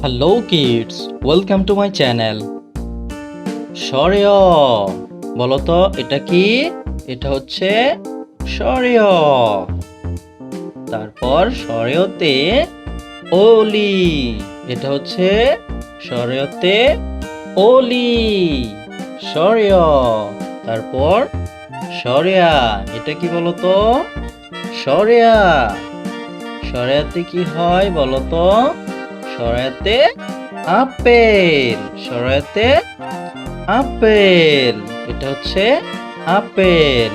Hello kids welcome to my channel সরেয় বলো তো এটা কি? এটা হচ্ছে সরেয় তারপর সরেয়তে ওলি এটা হচ্ছে সরেয়তে ওলি সরেয় তারপর সরেয়া এটা কি বলো তো সরেয়া সরেয়াতে কি হয় বলতো? সরাতে আপেল সরাতে আপেল, এটা হচ্ছে আপেল।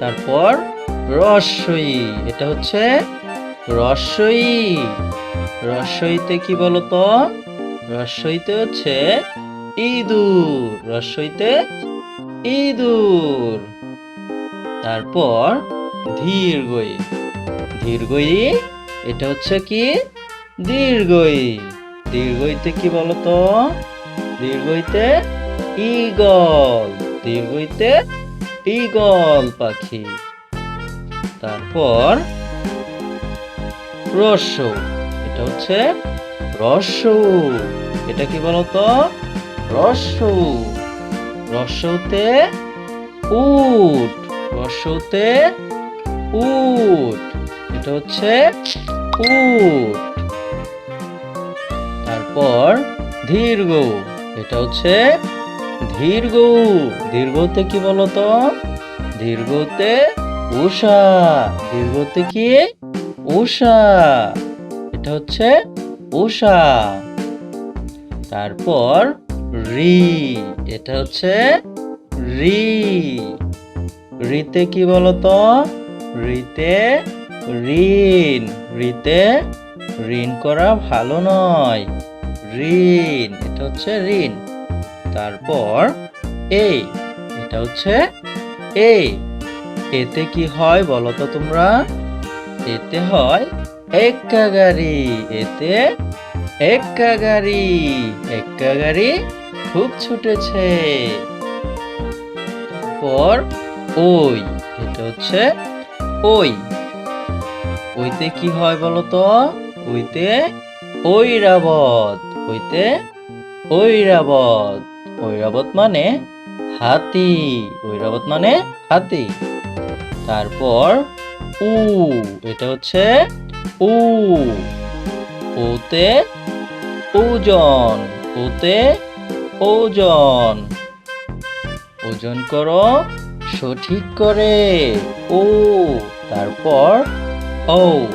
তারপর রসই, এটা হচ্ছে রসই। রসইতে কি বলতো? রসইতে হচ্ছে ইঁদুর, রসইতে ইঁদুর। তারপর ধীরগই ধীরগই এটা হচ্ছে কি? দীর্ঘই। দীর্ঘইতে কি বলতো? দীর্ঘইতে ইগল দীর্ঘইতে ইগল পাখি। তারপর রস্য এটা হচ্ছে রস্য এটা কি বলতো? রস্য রস্যতে উট। রস্যতে উট। এটা হচ্ছে উট। তারপর দীর্ঘ এটা হচ্ছে দীর্ঘ দীর্ঘতে কি বলতো? দীর্ঘতে উষা দীর্ঘতে কি? উষা এটা হচ্ছে উষা তারপর রি, এটা হচ্ছে রি। রিতে কি বলতো? রিতে ঋণ। ঋতে ঋণ করা ভালো নয়। ঋণ, এটা হচ্ছে ঋণ। তারপর এই এটা হচ্ছে এ এতে কি হয় বলো তো তোমরা? এতে হয় এক্কা গাড়ি এতে এক্কা গাড়ি এক্কা গাড়ি খুব ছুটেছে। পর ওই, এটা হচ্ছে ওই। ওইতে কি হয় বলতো? ওইতে ঐরাবত ওইতে ঐরাবত। ঐরাবত মানে হাতি, ঐরাবত মানে হাতি। তারপর উ, এটা হচ্ছে উ। ওতে ওজন ওতে ওজন। ওজন করো সঠিক করে, ও। ও,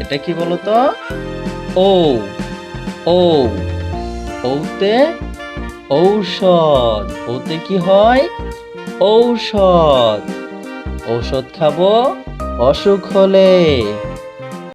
এটা কি বলতো? ও ও ওতে ঔষধ ওতে কি হয়? ঔষধ। ঔষধ খাব, অসুখ হলে।